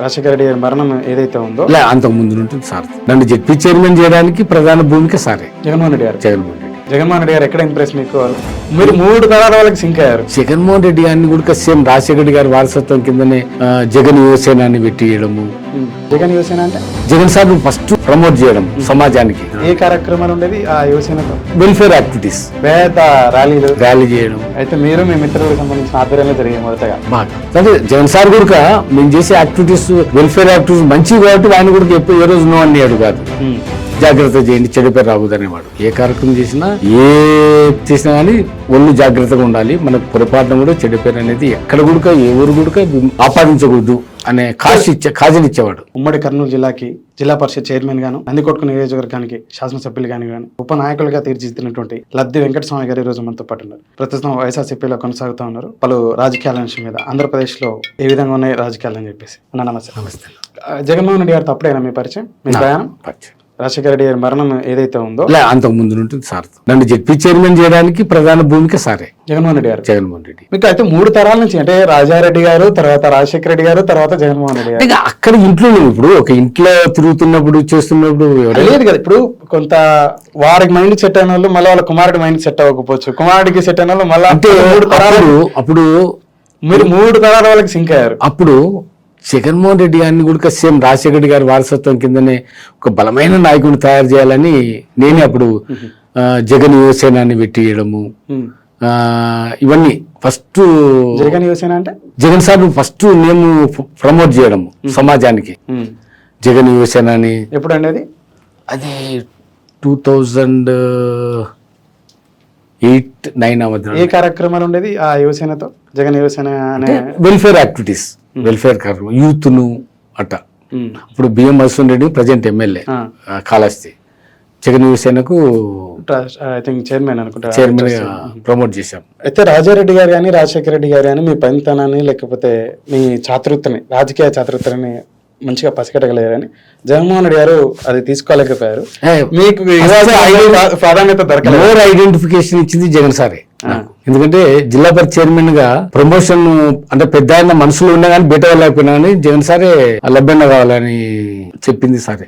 రాజశేఖర రెడ్డి గారి మరణం ఏదైతే ఉందో లే అంతకు ముందు ఉంటుంది సార్. నన్ను జడ్పీ చైర్మన్ చేయడానికి ప్రధాన భూమిక సారే. జగన్మోహన్ రెడ్డి గారు. జగన్మోహన్ రెడ్డి. జగన్మోహన్ రెడ్డి గారు ఎక్కడ ఇంప్రెస్ మీకు? మీరు మూడు తరాల వాళ్ళకి సింక్ అయ్యారు. జగన్మోహన్ రెడ్డి గారిని కూడా సేమ్ రాజశేఖర రెడ్డి గారి వారసత్వం కిందనే జగన్ యువసేనాన్ని పెట్టియడము జగన్ యువసేన అంటే? జగన్ సార్ ఫస్ట్ ప్రమోట్ చేయడం సమాజానికి. ఏ కార్యక్రమాలు ఉండేది? ఆ యువసేనతో? వెల్ఫేర్ యాక్టివిటీస్ పేద ర్యాలీలు. ర్యాలీ చేయడం. అయితే మీరు మీ మిత్రులకు సంబంధించిన ఆధ్వర్యంలో జరిగే మొదటగా? బాగా. అంటే జగన్ సార్ కూడా మేము చేసే యాక్టివిటీస్ వెల్ఫేర్ యాక్టివిటీస్ మంచివి కాబట్టి ఆయన కూడా ఎప్పుడు ఏ రోజు నో అన్నాడు కాదు. జాగ్రత్త చేయండి చెడు పేరు రాకూడదనేవాడు ఏ కార్యక్రమం చేసినా ఏ చేసినా కానీ ఒళ్ళు జాగ్రత్తగా ఉండాలి. మనకు పొరపాటున కూడా చెడు పేరు అనేది ఎక్కడ కూడా ఏ ఊరు కూడా ఆపాదించకూడదు అనే కాశీ ఇచ్చే కాజీలు ఇచ్చేవాడు. ఉమ్మడి కర్నూలు జిల్లాకి జిల్లా పరిషత్ చైర్మన్ గాను నందికొట్కు నియోజకవర్గానికి శాసనసభ్యులు గాని గాను ఉప నాయకులుగా తీర్చిదిద్దినటువంటి లద్ది వెంకటస్వామి గారు ఈ రోజు మనతో పాటు ఉన్నారు. ప్రస్తుతం వైఎస్ఆర్సీపీలో కొనసాగుతూ ఉన్నారు పలు రాజకీయాల అంశం మీద ఆంధ్రప్రదేశ్లో ఏ విధంగా ఉన్నాయి రాజకీయాలు అని చెప్పేసి. అన్న నమస్తే. నమస్తే. జగన్మోహన్ రెడ్డి గారితో అప్పుడైనా మీ పరిచయం? మీ ప్రయాణం? పరిచయం. రాజశేఖర రెడ్డి గారి మరణం ఏదైతే ఉందో లే అంతకు ముందు ఉంటుంది సార్. నన్ను జడ్పీ చైర్మన్ చేయడానికి ప్రధాన భూమిక సారే. జగన్మోహన్ రెడ్డి గారు. జగన్మోహన్ రెడ్డి. మీకు అయితే మూడు తరాల నుంచి అంటే రాజారెడ్డి గారు తర్వాత రాజశేఖర రెడ్డి గారు తర్వాత జగన్మోహన్ రెడ్డి గారు. అక్కడ ఇంట్లో. ఇప్పుడు. ఒక ఇంట్లో తిరుగుతున్నప్పుడు చేస్తున్నప్పుడు లేదు కదా ఇప్పుడు కొంత వారికి మైండ్ సెట్ అయిన వాళ్ళు మళ్ళీ వాళ్ళ కుమారుడి మైండ్ సెట్ అవ్వకపోవచ్చు. కుమారుడికి సెట్ అయిన వాళ్ళు మళ్ళీ అంటే మూడు తరాలు అప్పుడు అప్పుడు మీరు మూడు తరాల వాళ్ళకి సింక్ అయ్యారు. అప్పుడు జగన్మోహన్ రెడ్డి గారిని కూడా సేమ్ రాజశేఖర రెడ్డి గారి వారసత్వం కిందనే ఒక బలమైన నాయకుడిని తయారు చేయాలని నేనే అప్పుడు జగన్ యువసేనాన్ని పెట్టియడము ఇవన్నీ ఫస్ట్ జగన్ యువసేన అంటే? జగన్ సార్ ఫస్ట్ నేను ప్రమోట్ చేయడం సమాజానికి. జగన్ యువసేన అని ఎప్పుడు అండి అది అది టూ థౌజండ్ ఎయిట్ నైన్ ఏ కార్యక్రమాలు ఉండేది ఆ యువసేనతో? జగన్ యువసేన అనే వెల్ఫేర్ యాక్టివిటీస్. వెల్ఫేర్ కార్యక్రమం యూత్ను అట్ట. ఇప్పుడు BM మధుసూన్ Reddy present MLA. Kalahasti. Jagan యువసేనకు I think chairman అనుకుంటా. చైర్మన్ ప్రమోట్ చేశాం. అయితే రాజారెడ్డి గారు కానీ రాజశేఖర రెడ్డి గారు కానీ మీ పనితనాన్ని లేకపోతే మీ చాతుర్యతని రాజకీయ చాతుర్యతని మంచిగా పసిగట్టగలిగారని జగన్మోహన్ రెడ్డి గారు అది తీసుకోలేకపోయారు. మీకు ప్రాధాన్యత దొరకలేదు. ఐడెంటిఫికేషన్ ఇచ్చింది జగన్ సారే. ఎందుకంటే జిల్లా పరిషత్ చైర్మన్గా ప్రమోషన్ అంటే పెద్ద ఆయన మనసులో ఉన్నా కానీ బయట వెళ్ళకపోయినా కానీ జగన్ సారే లభ్యన్న కావాలని చెప్పింది సారే.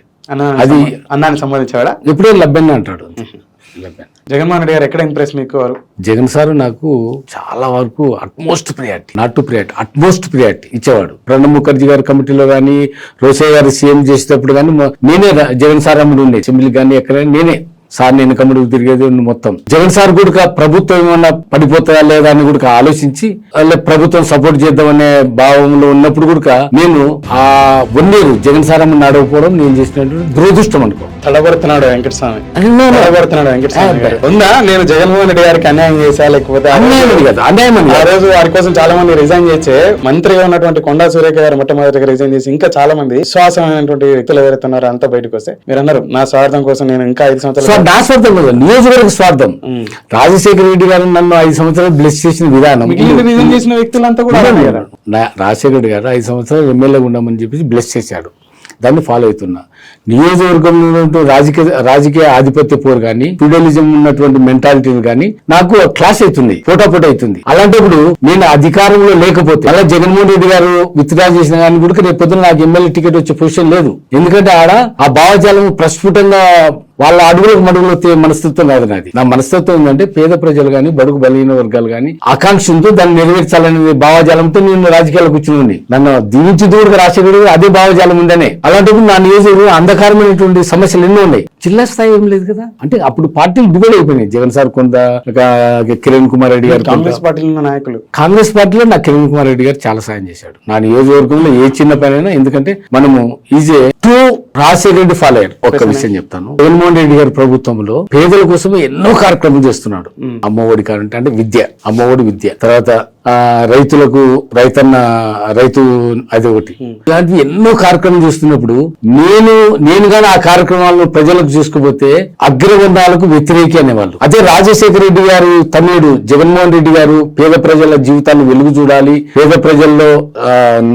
అది- అన్నాన్ని సంబంధించాడా? ఎప్పుడో లభ్యన్న అంటాడు. జగన్మోహన్ రెడ్డి గారు ఎక్కడ ఇంప్రెస్ మీకు వారు? జగన్ సార్ నాకు చాలా వరకు utmost priority not to priority utmost priority ఇచ్చేవాడు. ప్రణబ్ ముఖర్జీ గారి కమిటీలో కానీ రోసయ్య గారు సీఎం చేసేటప్పుడు కానీ నేనే జగన్ సార్ అమ్ముడు ఉండే. అసెంబ్లీ కానీ ఎక్కడ నేనే సార్ నేను కమ్ముడికి తిరిగేది మొత్తం. జగన్ సార్ కూడా ప్రభుత్వం ఏమన్నా పడిపోతుందా లేదా అని కూడా ఆలోచించి వాళ్ళ ప్రభుత్వం సపోర్ట్ చేద్దామనే భావంలో ఉన్నప్పుడు కూడా నేను ఆ వన్ ఇయర్ జగన్ సార్ అమ్మని నడవకపోవడం నేను చేసినటువంటి దురదృష్టం అనుకో. తడబడుతున్నాడు వెంకటస్వామి. తడబడుతున్నాడు వెంకటస్వామి గారు. ఉందా? నేను జగన్మోహన్ రెడ్డి గారికి అన్యాయం చేశా లేకపోతే అన్యాయం అని కాదు అన్యాయం అని ఆ. రోజు వారి కోసం చాలా మంది రిజైన్ చేసి మంత్రిగా ఉన్నటువంటి కొండా సురేఖ గారు మొట్టమొదటిగా రిజైన్ చేసి ఇంకా చాలా మంది విశ్వాసమైనటువంటి వ్యక్తులు ఎవరైతే ఉన్నారో అంతా బయటకు వస్తే మీరు అన్నారు నా స్వార్థం కోసం నేను ఇంకా ఐదు సంవత్సరాలు నా స్వార్థం కాదు నియోజకవర్గ స్వార్థం. రాజశేఖర రెడ్డి గారు నన్ను ఐదు సంవత్సరాలు బ్లెస్ చేసిన విధానం రిజైన్ చేసిన వ్యక్తులంతా కూడా రాజశేఖర రెడ్డి గారు ఐదు సంవత్సరాలు ఎమ్మెల్యేగా ఉండమని చెప్పేసి బ్లెస్ చేశాడు. దాన్ని ఫాలో అవుతున్నా. నియోజకవర్గంలో రాజకీయ రాజకీయ ఆధిపత్య పోరు కానీ ఫ్యూడలిజం ఉన్నటువంటి మెంటాలిటీని కానీ నాకు క్లాస్ అవుతుంది పోటాపోట అవుతుంది. అలాంటప్పుడు నేను అధికారంలో లేకపోతే అలా జగన్మోహన్ రెడ్డి గారు విత్డ్రా చేసిన కానీ కూడా రేపు పొద్దున నాకు ఎమ్మెల్యే టికెట్ వచ్చే పొజిషన్ లేదు. ఎందుకంటే ఆడ ఆ భావజాలం ప్రస్ఫుటంగా వాళ్ళ అడుగులకు మడుగులు మనస్తత్వం కాదు నాది. నా మనస్తత్వం ఏంటంటే పేద ప్రజలు కానీ బడుగు బలహీన వర్గాలు కానీ ఆకాంక్ష దాన్ని నెరవేర్చాలనే భావజాలంతో నేను రాజకీయాలకు కూర్చుని నన్ను దీవించి దూడుగా రాసేవాడు అదే భావజాలం ఉందనే. అలాంటప్పుడు నా నియోజకవర్గం అంధకారమైనటువంటి సమస్యలు ఎన్నో ఉన్నాయి. జిల్లా స్థాయి ఏం లేదు కదా? అంటే అప్పుడు పార్టీలు డివైడ్ అయిపోయినాయి. జగన్ సార్ కొంత కిరణ్ కుమార్ రెడ్డి గారు కాంగ్రెస్ పార్టీలో ఉన్న నాయకులు. కాంగ్రెస్ పార్టీలో నాకు కిరణ్ కుమార్ రెడ్డి గారు చాలా సాయం చేశాడు. నా నియోజకవర్గంలో ఏ చిన్న పనైనా ఎందుకంటే మనము is a two Rajasekhara Reddy follow అయ్యారు. ఒక్క విషయం చెప్తాను. జగన్మోహన్ రెడ్డి గారి ప్రభుత్వంలో పేదల కోసం ఎన్నో కార్యక్రమాలు చేస్తున్నాడు. అమ్మఒడి కారంటే అంటే విద్య అమ్మఒడి విద్య. తర్వాత రైతులకు రైతన్న రైతు అది ఒకటి. ఇలాంటివి ఎన్నో కార్యక్రమాలు చేస్తున్నప్పుడు నేను నేను గాని ఆ కార్యక్రమాలను ప్రజలకు చూసుకుపోతే అగ్రవర్ణాలకు వ్యతిరేకి అనేవాళ్ళు. అదే రాజశేఖర రెడ్డి గారు తమ్ముడు జగన్మోహన్ రెడ్డి గారు పేద ప్రజల జీవితాన్ని వెలుగు చూడాలి పేద ప్రజల్లో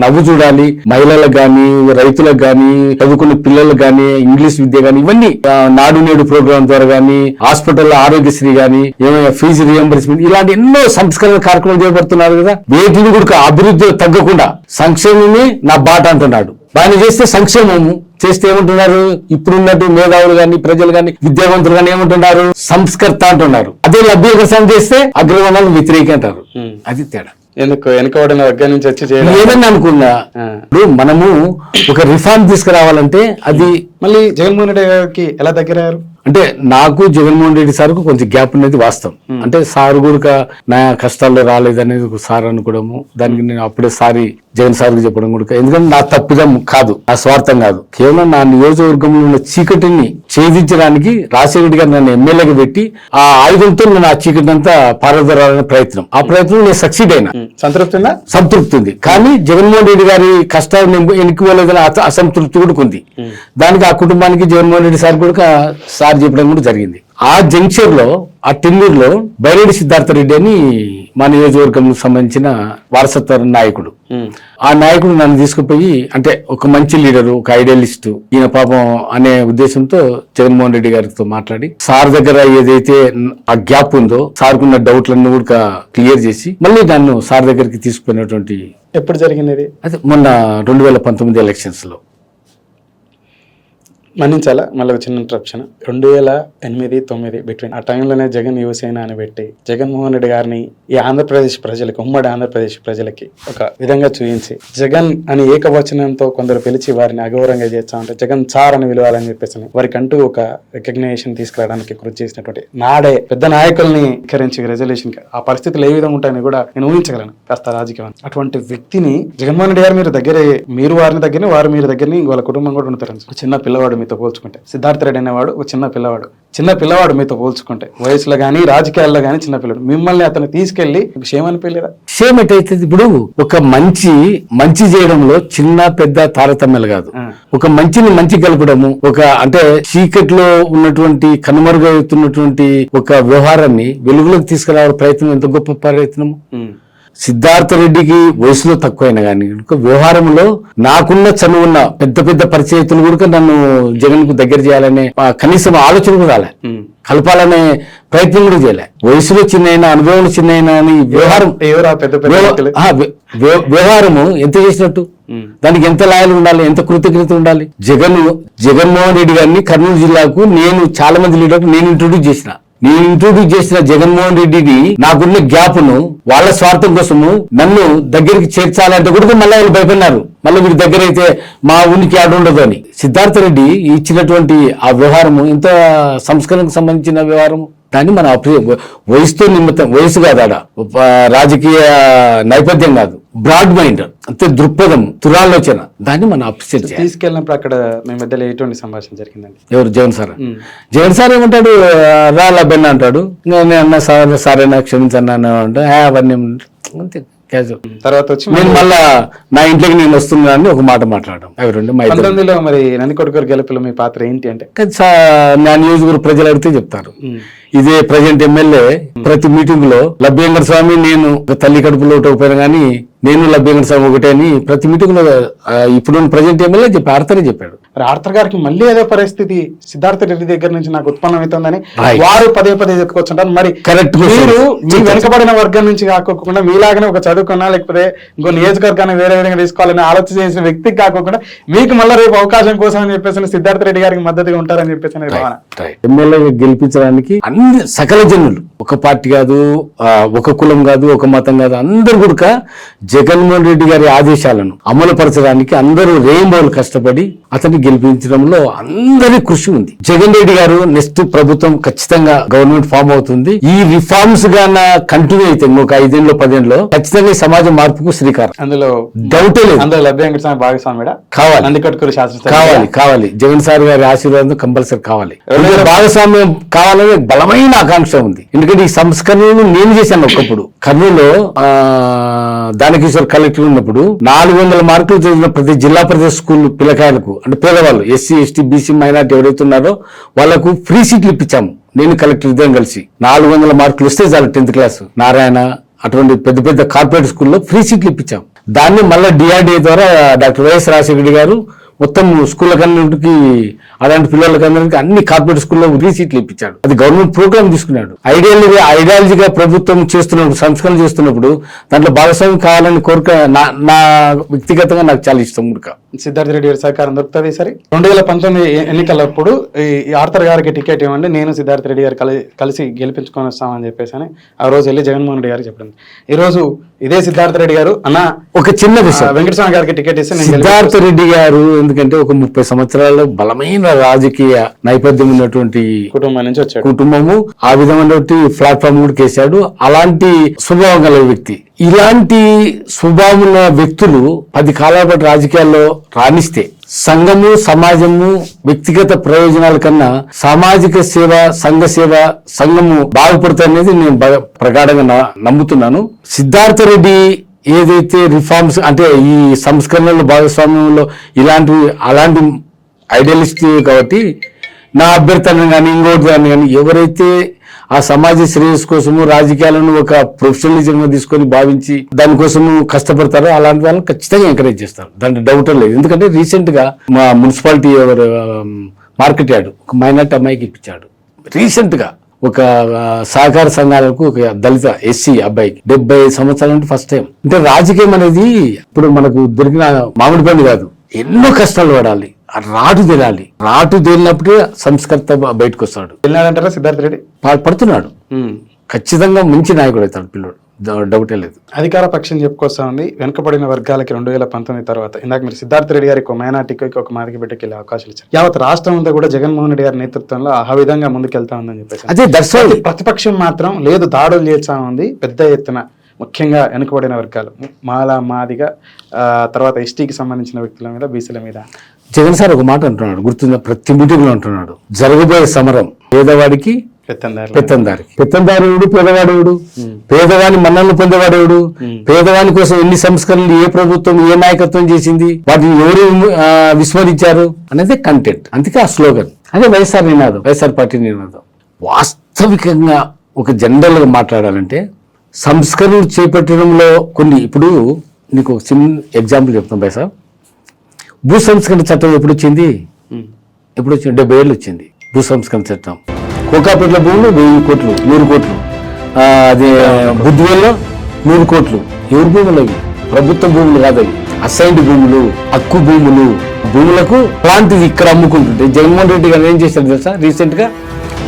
నవ్వు చూడాలి. మహిళలకు గాని రైతులకు గాని చదువుకునే పిల్లలు కానీ ఇంగ్లీష్ విద్య కానీ ఇవన్నీ నాడు నేడు ప్రోగ్రామ్ ద్వారా కానీ హాస్పిటల్ ఆరోగ్యశ్రీ కానీ ఏమైనా ఫీజు రియంబర్స్మెంట్ ఇలాంటి ఎన్నో సంస్కరణ కార్యక్రమాలు చేపడుతున్నారు కదా వేటిని కూడా అభివృద్ధి తగ్గకుండా సంక్షేమమే నా బాట అంటున్నాడు. దాన్ని చేస్తే సంక్షేమము చేస్తే ఏమంటున్నారు? ఇప్పుడున్నట్టు మేధావులు గాని ప్రజలు గాని విద్యావంతులు గాని ఏమంటున్నారు? సంస్కర్త అంటున్నారు. అదే లభ్యకసం చేస్తే అగ్రవర్ణాలు వ్యతిరేక అంటారు ఉమ్. అది తేడా. ఎందుకు? వెనుకబడిన వర్గం నుంచి వచ్చి చేయడం. ఏదన్నా అనుకున్నా. ఇప్పుడు మనము ఒక రిఫార్మ్ తీసుకురావాలంటే అది మళ్ళీ జగన్మోహన్ రెడ్డి గారికి ఎలా దగ్గరయ్యారు? అంటే నాకు జగన్మోహన్ రెడ్డి సార్కు కొంచెం గ్యాప్ ఉన్నది వాస్తవం. అంటే సార్ కూడా నా కష్టాల్లో రాలేదనేది ఒక సార్ అనుకోవడము. దానికి నేను అప్పుడే సారి జగన్ సార్కి చెప్పడం కూడా ఎందుకంటే నా తప్పిదం కాదు నా స్వార్థం కాదు. కేవలం నా నియోజకవర్గంలో ఉన్న చీకటిని ఛేదించడానికి రాజశేఖర గారు నన్ను ఎమ్మెల్యేగా పెట్టి ఆ ఆయుధంతో నేను ఆ చీకటిని అంతా పారదరాలనే ప్రయత్నం. ఆ ప్రయత్నం నేను సక్సీడ్ అయినా. సంతృప్తి సంతృప్తి ఉంది కానీ జగన్మోహన్ రెడ్డి గారి కష్టాలు నేను ఎన్నికలేదని అస- అసంతృప్తి కూడా ఉంది. దానికి ఆ కుటుంబానికి జగన్మోహన్ రెడ్డి సార్ కూడా సార్ చెప్పడం కూడా జరిగింది. ఆ జంక్షన్లో ఆ టెన్నూరులో బైరెడ్డి సిద్ధార్థ రెడ్డి అని మా నియోజకవర్గంకు సంబంధించిన వారసత్వ నాయకుడు. ఆ నాయకుడు నన్ను తీసుకుపోయి అంటే ఒక మంచి లీడరు ఒక ఐడియలిస్ట్ ఈయన పాపం అనే ఉద్దేశంతో జగన్మోహన్ రెడ్డి గారితో మాట్లాడి సార్ దగ్గర ఏదైతే ఆ గ్యాప్ ఉందో సార్కున్న డౌట్లన్నీ కూడా క్లియర్ చేసి మళ్ళీ నన్ను సార్ దగ్గరికి తీసుకుపోయినటువంటి ఎప్పుడు జరిగింది ఇది అదే మొన్న రెండు వేల పంతొమ్మిది ఎలక్షన్స్లో మన్నించాలా? మళ్ళీ ఒక చిన్న ఇంటరప్షన్ రెండు వేల ఎనిమిది తొమ్మిది బిట్వీన్ ఆ టైంలోనే జగన్ యువసేన అని పెట్టి జగన్మోహన్ రెడ్డి గారిని ఈ ఆంధ్రప్రదేశ్ ప్రజలకి ఉమ్మడి ఆంధ్రప్రదేశ్ ప్రజలకి ఒక విధంగా చూపించి జగన్ అని ఏకవచనంతో కొందరు పిలిచి వారిని అగౌరవంగా చేస్తా ఉంటే జగన్ సార్ అని పిలవాలని చెప్పేసి వారికి అంటూ ఒక రికగ్నేషన్ తీసుకురావడానికి కృషి చేసినటువంటి నాడే పెద్ద నాయకుల్ని కరించి రెజల్యూషన్ ఆ పరిస్థితులు ఏ విధంగా ఉంటాయని కూడా నేను ఊహించగలను. కాస్త రాజకీయం అటువంటి వ్యక్తిని జగన్మోహన్ రెడ్డి గారు మీరు దగ్గరే మీరు వారిని దగ్గరని వారు మీరు దగ్గరని వాళ్ళ కుటుంబం కూడా ఉంటారు చిన్న పిల్లవాడు మీతో పోల్చుకుంటే. సిద్ధార్థ రెడ్డి అనేవాడు ఒక చిన్న పిల్లవాడు. చిన్న పిల్లవాడు మీతో పోల్చుకుంటే. వయసులో కానీ రాజకీయాల్లో కానీ చిన్న పిల్లడు. మిమ్మల్ని అతను తీసుకెళ్ళి క్షేమ అనిపించలేదా? సేమ్ ఎటైతుంది ఇప్పుడు ఒక మంచి మంచి చేయడంలో చిన్న పెద్ద తారతమ్యాలు కాదు. ఒక మంచిని మంచి కలపడము ఒక అంటే చీకట్లో ఉన్నటువంటి కనుమరుగవుతున్నటువంటి ఒక వ్యవహారాన్ని వెలుగులోకి తీసుకురావడం ప్రయత్నం ఎంత గొప్ప ప్రయత్నము. సిద్ధార్థ రెడ్డికి వయసులో తక్కువైన కానీ వ్యవహారంలో నాకున్న చనువున్న పెద్ద పెద్ద పరిచయితులు కూడా నన్ను జగన్కు దగ్గర చేయాలనే కనీసం ఆలోచన కూడా రాలే. కలపాలనే ప్రయత్నం కూడా చేయలే. వయసులో చిన్న అనుభవంలో చిన్న అని వ్యవహారం వ్యవహారము ఎంత చేసినట్టు. దానికి ఎంత లాయలు ఉండాలి? ఎంత కృతజ్ఞత ఉండాలి? జగన్ జగన్మోహన్ రెడ్డి గారిని కర్నూలు జిల్లాకు నేను చాలా మంది లీడర్కు నేను ఇంట్రొడ్యూస్ చేసిన. నేను ఇంట్రొడ్యూస్ చేసిన జగన్మోహన్ రెడ్డిని నాకున్న గ్యాప్ను వాళ్ళ స్వార్థం కోసము నన్ను దగ్గరికి చేర్చాలంటే కూడా మళ్ళీ వాళ్ళు భయపడినారు. మళ్ళీ వీరి దగ్గర అయితే మా ఉనికి ఆడ ఉండదు అని. సిద్ధార్థ రెడ్డి ఇచ్చినటువంటి ఆ వ్యవహారము ఇంత సంస్కరణకు సంబంధించిన వ్యవహారము? దాన్ని మనం అప్రి వయసుతో నిమిత్తం వయసు కాదు ఆడ. రాజకీయ నైపథ్యం కాదు. బ్రాడ్ మైండ్ అంతే దృక్పథం తురాలోచన దాన్ని మనం అప్రిషియేట్ చేయాలి. తీసుకెళ్ళినప్పుడు అక్కడ మీ మధ్యలో ఎటువంటి సంభాషణ జరిగిందండి? ఎవరు? జగన్ సార్. జగన్ సార్ ఏమంటాడు? రా లబ్బెన్న అంటాడు. నేను అన్న సార్ సారేనా క్షమించన్నా అంటే "ఆ, అవన్నీ అంతే క్యాజువల్ తర్వాత వచ్చి నేను మళ్ళా నా ఇంట్లోకి నేను వస్తున్నా అని ఒక మాట మాట్లాడడం. అవి రెండు మా ఇద్దరు. పంతొమ్మిదిలో మరి నందికొడుకు గెలుపులో మీ పాత్ర ఏంటి అంటే? నా నియోజకవర్గ ప్రజలు అడిగితే చెప్తారు. ఇదే ప్రజెంట్ ఎమ్మెల్యే ప్రతి మీటింగ్లో లభ్యంగర్ స్వామి నేను తల్లి కడుపులో ఒకటైపోయినా కానీ నేను లభ్యంగర్ స్వామి ఒకటే అని ప్రతి మీటింగ్లో ప్రజెంట్ ఎమ్మెల్యే చెప్పి ఆడతానే చెప్పాడు. మరి ఆర్థర్ గారికి మళ్ళీ అదే పరిస్థితి సిద్ధార్థ రెడ్డి దగ్గర నుంచి నాకు ఉత్పన్నం అవుతుందని. వారు పదే పదే చెప్పుకొచ్చుంటారు. మరి Correct మీరు. మీ వెనుకబడిన వర్గం నుంచి కాకోకుండా మీలాగానే ఒక చదువుకున్నా లేకపోతే ఇంకో నియోజకవర్గాన్ని వేరే విధంగా తీసుకోవాలని ఆలోచన చేసిన వ్యక్తికి కాకోకుండా మీకు మళ్ళీ రేపు అవకాశం కోసం అని చెప్పేసి సిద్ధార్థ రెడ్డి గారికి మద్దతుగా ఉంటారని చెప్పేసి ఎమ్మెల్యేగా గెలిపించడానికి అన్ని సకల జనులు ఒక పార్టీ కాదు ఒక కులం కాదు ఒక మతం కాదు అందరు కూడా జగన్మోహన్ రెడ్డి గారి ఆదేశాలను అమలుపరచడానికి అందరూ రేంబోలు కష్టపడి అతన్ని గెలిపించడంలో అందరి కృషి ఉంది. జగన్ రెడ్డి గారు నెక్స్ట్ ప్రభుత్వం ఖచ్చితంగా గవర్నమెంట్ ఫామ్ అవుతుంది. ఈ రిఫార్మ్స్ గాన కంటిన్యూ అయితే ఇంకొక ఐదేళ్ళు పదేళ్ళలో ఖచ్చితంగా సమాజ మార్పుకు శ్రీకారం. అందులో డౌటే లేదు. అందులో లభ్యంగా భాగస్వామి కావాలి. నందికొట్కూరు శాస్త్ర కావాలి కావాలి. జగన్ సార్ గారి ఆశీర్వాదం కంపల్సరీ కావాలి. భాగస్వామ్యం కావాలనే బలమైన ఆకాంక్ష ఉంది. ఎందుకంటే ఈ సంస్కరణలు నేను చేశాను ఒకప్పుడు. కర్నూలులో ఆ, దానకిషోర్ కలెక్టర్ ఉన్నప్పుడు నాలుగు వందల మార్కులు చదివిన ప్రతి జిల్లా ప్రతి స్కూల్ పిల్లకాయలకు అంటే పేదవాళ్ళు ఎస్సీ ఎస్టీ బీసీ మైనార్టీ ఎవరైతే ఉన్నారో వాళ్ళకు ఫ్రీ సీట్లు ఇప్పించాము. నేను కలెక్టర్ ఇద్దరం కలిసి. నాలుగు వందల మార్కులు వస్తే చాలు టెన్త్ క్లాస్. నారాయణ అటువంటి పెద్ద పెద్ద కార్పొరేట్ స్కూల్లో ఫ్రీ సీట్లు ఇప్పించాం దాన్ని మళ్ళీ డిఆర్డీఏ ద్వారా డాక్టర్ వైఎస్ రాజశేఖర గారు మొత్తం స్కూళ్ళకన్నింటికి అలాంటి పిల్లలకందరికి అన్ని కార్పొరేట్ స్కూల్లో ఫ్రీ సీట్లు ఇప్పించాడు. అది గవర్నమెంట్ ప్రోగ్రామ్ తీసుకున్నాడు. ఐడియాలజీ ఐడియాలజీగా ప్రభుత్వం చేస్తున్నప్పుడు సంస్కరణ చేస్తున్నప్పుడు దాంట్లో భాగస్వామ్యం కావాలని కోరిక నా నా వ్యక్తిగతంగా నాకు చాలా ఇష్టం ఉడక. సిద్ధార్థ రెడ్డి గారి సహకారం దొరుకుతుంది సరే రెండు వేల పంతొమ్మిది ఎన్నికలప్పుడు ఈ ఆర్థర్ గారికి టికెట్ ఇవ్వండి నేను సిద్ధార్థ రెడ్డి గారు కలి కలిసి గెలిపించుకొని వస్తామని చెప్పేసి అని ఆ రోజు వెళ్ళి జగన్మోహన్ రెడ్డి గారికి చెప్పడం. ఈ రోజు ఇదే సిద్ధార్థ రెడ్డి గారు అన్న ఒక చిన్న విషయం. వెంకటస్వామి గారికి టికెట్ ఇస్తే సిద్ధార్థ రెడ్డి గారు ఎందుకంటే ఒక ముప్పై సంవత్సరాల బలమైన రాజకీయ నేపథ్యం ఉన్నటువంటి కుటుంబం నుంచి వచ్చాడు. కుటుంబము ఆ విధమైనటువంటి ప్లాట్ఫామ్ కూడా కేసాడు. అలాంటి స్వభావం గల వ్యక్తి. ఇలాంటి స్వభావం ఉన్న వ్యక్తులు పది కాలాల పాటు రాజకీయాల్లో రాణిస్తే సంఘము సమాజము వ్యక్తిగత ప్రయోజనాల కన్నా సామాజిక సేవ సంఘ సేవ సంఘము బాగుపడుతుంది అనేది నేను ప్రగాఢంగా నమ్ముతున్నాను. సిద్ధార్థ రెడ్డి ఏదైతే రిఫార్మ్స్ అంటే ఈ సంస్కరణల భాగస్వామ్యంలో ఇలాంటివి అలాంటి ఐడియలిస్ట్ కాబట్టి నా అభ్యర్థన కానీ ఇంకోటి దాన్ని కానీ ఎవరైతే ఆ సమాజ శ్రేయస్ కోసము రాజకీయాలను ఒక ప్రొఫెషనలిజంగా తీసుకొని భావించి దానికోసము కష్టపడతారో అలాంటి వాళ్ళని ఖచ్చితంగా ఎంకరేజ్ చేస్తారు. దాంట్లో డౌట్ లేదు. ఎందుకంటే రీసెంట్గా మా మున్సిపాలిటీ ఎవరు మార్కెట్ యార్డ్ ఒక మైనార్టీ అమ్మాయికి ఇప్పించాడు. రీసెంట్గా ఒక సహకార సంఘాలకు ఒక దళిత ఎస్సీ అబ్బాయికి డెబ్బై సంవత్సరాల నుండి ఫస్ట్ టైం. అంటే రాజకీయం అనేది ఇప్పుడు మనకు దొరికిన మామిడి పండు కాదు. ఎన్నో కష్టాలు పడాలి. రాటు తెరాలి రాటు తేలినప్పుడే సంస్కర్త బయటకు వస్తాడు వెళ్ళినాడంటారా సిద్ధార్థ రెడ్డి? పడుతున్నాడు. ఖచ్చితంగా మంచి నాయకుడు అవుతాడు పిల్లడు. డౌటే లేదు. అధికార పక్షం చెప్పుకొస్తా ఉంది వెనుకబడిన వర్గాలకి రెండు వేల పంతొమ్మిది తర్వాత ఇందాక మీరు సిద్ధార్థ రెడ్డి గారికి ఒక మైనార్టీకి ఒక మాదికి బిడ్డకి వెళ్ళే అవకాశాలు ఇచ్చారు. యావత్ రాష్ట్రం అంతా కూడా జగన్మోహన్ రెడ్డి గారి నేతృత్వంలో ఆ విధంగా ముందుకెళ్తా ఉందని చెప్పేసి అదే దర్శనం ప్రతిపక్షం మాత్రం లేదు దాడులు చేస్తా ఉంది పెద్ద ఎత్తున. ముఖ్యంగా వెనుకబడిన వర్గాలు. మాల మాదిగా తర్వాత ఎస్టీకి సంబంధించిన వ్యక్తుల మీద బీసీల మీద. జగన్ సార్ ఒక మాట అంటున్నాడు గుర్తుందా? ప్రతి మీటింగ్లో అంటున్నాడు. జరగబోయే సమరం పేదవాడికి పెత్తందారి పెత్తందారుడు పేదవాడేవుడు? పేదవాని మన్నలను పొందేవాడేవుడు? పేదవాని కోసం ఎన్ని సంస్కరణలు ఏ ప్రభుత్వం ఏ నాయకత్వం చేసింది? వాటిని ఎవరు విస్మరించారు? అనేది కంటెంట్ అందుకే ఆ స్లోగన్ అదే వైఎస్ఆర్ నినాదం. వైఎస్ఆర్ పార్టీ నినాదం. వాస్తవికంగా ఒక జనరల్గా మాట్లాడాలంటే సంస్కరణలు చేపట్టడంలో కొన్ని ఇప్పుడు నీకు ఒక చిన్న ఎగ్జాంపుల్ చెప్తాం బై సార్. భూ సంస్కరణ చట్టం ఎప్పుడు వచ్చింది ఎప్పుడు వచ్చింది డెబ్బై ఏళ్ళు వచ్చింది భూ సంస్కరణ చట్టం. కోకాపేటల భూములు వెయ్యి కోట్లు నూరు కోట్లు. అది అదే బుద్ధివేల్లో నూరు కోట్లు. ఎవరి భూములు అవి? ప్రభుత్వ భూములు కాదు అవి అసైన్డ్ భూములు హక్కు భూములు. భూములకు అలాంటిది ఇక్కడ అమ్ముకుంటుంటే జగన్మోహన్ రెడ్డి గారు ఏం చేశారు తెలుసా? రీసెంట్గా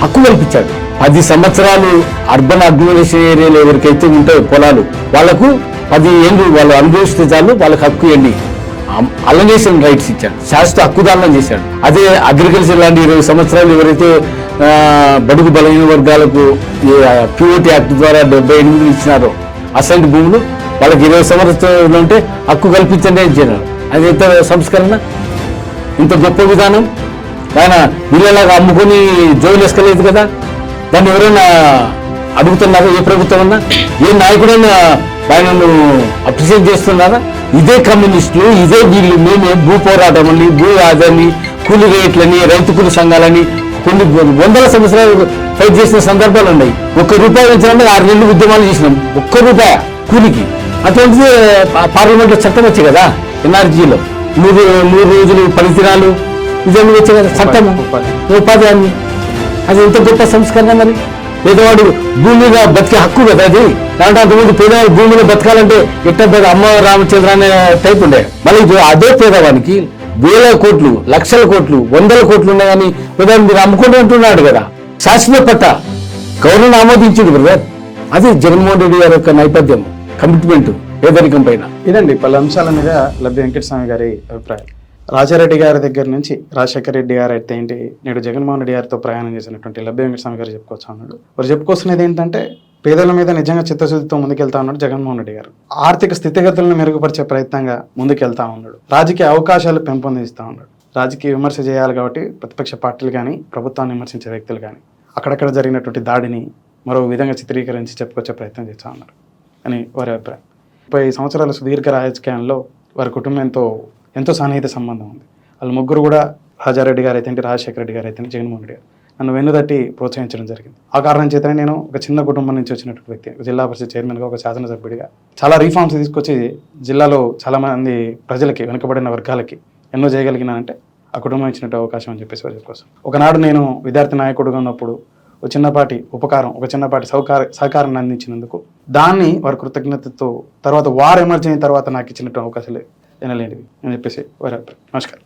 హక్కు కల్పించాడు. పది సంవత్సరాలు అర్బన్ అడ్మినిస్ట్రేషన్ ఏరియాలో ఎవరికైతే ఉంటాయో పొలాలు వాళ్ళకు పది ఏళ్ళు వాళ్ళు అనుభవిస్తే చాలు వాళ్ళకి హక్కు ఇవ్వండి అలనేషన్ రైట్స్ ఇచ్చాడు. శాశ్వత హక్కుదానం చేశాడు. అదే అగ్రికల్చర్ లాంటి ఇరవై సంవత్సరాలు ఎవరైతే బడుగు బలహీన వర్గాలకు ప్యూరిటీ యాక్ట్ ద్వారా డెబ్బై ఎనిమిది ఇచ్చినారో అసైన్ భూములు వాళ్ళకి ఇరవై సంవత్సరాలు ఉంటే హక్కు కల్పించండి అని చెప్పారు అది ఎంత సంస్కరణ? ఇంత గొప్ప విధానం? ఆయన వీళ్ళలాగా అమ్ముకొని జోలు వేసుకోలేదు కదా? దాన్ని ఎవరైనా అడుగుతున్నారా? ఏ ప్రభుత్వం అన్నా? ఏ నాయకుడైనా ఆయనను అప్రిషియేట్ చేస్తున్నారా? ఇదే కమ్యూనిస్టులు ఇదే వీళ్ళు మేమే భూ పోరాటం అని భూ ఆదాన్ని కూలి రేట్లని రైతు కూలి సంఘాలని కొన్ని వందల సంవత్సరాలు ఫైట్ చేసిన సందర్భాలు ఉన్నాయి. ఒక్క రూపాయి పెంచాలంటే ఆరు నెలలు ఉద్యమాలు చేసినాం. ఒక్క రూపాయి కూలికి. అటువంటిది పార్లమెంట్లో చట్టం వచ్చాయి కదా ఎన్ఆర్జీలో. మూడు మూడు రోజులు పనిదినాలు ఇవన్నీ వచ్చాయి కదా చట్టము? ఉపాధి. హామీ అది ఎంత గొప్ప సంస్కరణ మరి? పేదవాడు భూమి మీద బతికే హక్కు కదా అది? దాంట్లో అంతకుముందు పేదవాడు భూమి మీద బతకాలంటే ఎట్ట పెద్ద అమ్మ రామచంద్ర అనే టైప్ ఉండే. మళ్ళీ ఇప్పుడు అదే పేదవానికి వేల కోట్లు లక్షల కోట్లు వందల కోట్లు ఉన్నాయని పేదవాడు మీరు అమ్ముకుంటూ ఉంటున్నాడు కదా. శాశ్వత పట్ట. గవర్నర్ ఆమోదించింది బ్రదర్. అది జగన్మోహన్ రెడ్డి గారి యొక్క నేపథ్యం కమిట్మెంట్ పేదరికం పైన. ఇదండి పలు అంశాల మీద లబ్ధి వెంకటస్వామి గారి అభిప్రాయం. రాజారెడ్డి గారి దగ్గర నుంచి రాజశేఖర రెడ్డి గారు అయితే ఏంటి నేడు జగన్మోహన్ రెడ్డి గారితో ప్రయాణం చేసినటువంటి లభ్య వెంకటస్వామి గారు చెప్పుకోవచ్చు అన్నాడు. వారు చెప్పుకొస్తున్నది ఏంటంటే పేదల మీద నిజంగా చిత్తశుద్ధితో ముందుకెళ్తా ఉన్నాడు జగన్మోహన్ రెడ్డి గారు. ఆర్థిక స్థితిగతులను మెరుగుపరిచే ప్రయత్నంగా ముందుకెళ్తా ఉన్నాడు. రాజకీయ అవకాశాలు పెంపొందిస్తూ ఉన్నాడు. రాజకీయ విమర్శ చేయాలి కాబట్టి ప్రతిపక్ష పార్టీలు కానీ ప్రభుత్వాన్ని విమర్శించే వ్యక్తులు కానీ అక్కడక్కడ జరిగినటువంటి దాడిని మరో విధంగా చిత్రీకరించి చెప్పుకొచ్చే ప్రయత్నం చేస్తూ ఉన్నారు అని వారి అభిప్రాయం. ముప్పై సంవత్సరాల సుదీర్ఘ రాజకీయంలో వారి కుటుంబంతో ఎంతో సన్నిహిత సంబంధం ఉంది. వాళ్ళు ముగ్గురు కూడా రాజారెడ్డి గారు అయితే రాజశేఖర రెడ్డి గారు అయితే జగన్మోహన్ రెడ్డి గారు. నన్ను వెన్నుదట్టి ప్రోత్సహించడం జరిగింది. ఆ కారణం చేతనే నేను ఒక చిన్న కుటుంబం నుంచి వచ్చినటువంటి వ్యక్తి జిల్లా పరిషత్ చైర్మన్గా ఒక శాసనసభ్యుడిగా. చాలా రీఫార్మ్స్ తీసుకొచ్చి జిల్లాలో చాలామంది ప్రజలకి వెనుకబడిన వర్గాలకి ఎన్నో చేయగలిగినానంటే ఆ కుటుంబం ఇచ్చినట్టు అవకాశం అని చెప్పేసి వారి కోసం. ఒకనాడు నేను విద్యార్థి నాయకుడుగా ఉన్నప్పుడు ఒక చిన్నపాటి ఉపకారం ఒక చిన్నపాటి సహకార సహకారాన్ని అందించినందుకు దాన్ని వారి కృతజ్ఞతతో తర్వాత వారు ఎమర్జీ తర్వాత నాకు ఇచ్చినట్టు అవకాశాలు తినలేనివి అని చెప్పేసి వారి అభిప్రాయం. నమస్కారం